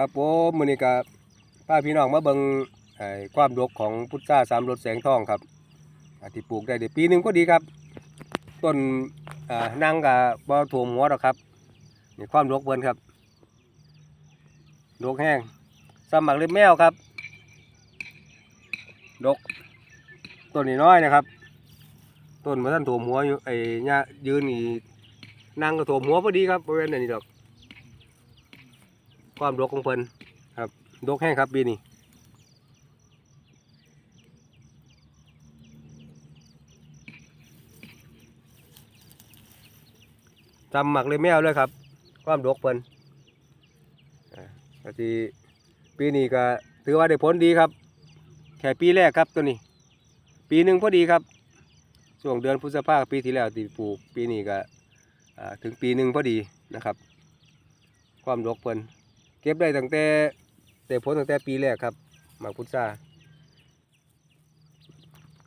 ครับผมมือนี้ก็พาพี่น้องมาเบิงไอความดกของพุทราสามรสแสงทองครับอที่ปลูกได้ได้ปีหนึ่งก็ดีครับ ต้นนั่งก็บ่ท่วมหัวหรอกครับนี่ความดกเพิ่นครับดกแห้งสมักเล็บแมวครับ ดกต้นนี้น้อยนะครับ ต้นมาท่านท่วหัวอยู่ไอ้หญ้ายืนนี่นั่งก็ท่วมหัวพอดีครับบริเวณนี้ดอก ความดกของเพิ่นครับดกแห้งครับปีนี้จำหมักเลยแมวเลยครับ ความดกเพิ่นอ่าก็ที่ปีนี้ก็ถือว่าได้ผลดีครับ แค่ปีแรกครับตัวนี้ ปีหนึ่งพอดีครับช่วงเดือนพฤษภาคมปีที่แล้วที่ปลูกปีนี้ก็ถึงปีหนึ่งพอดีนะครับ ความดกเพิ่น เก็บได้ตั้งแต่แต่ผลตั้งแต่ปีแรกครับหมากพุทรา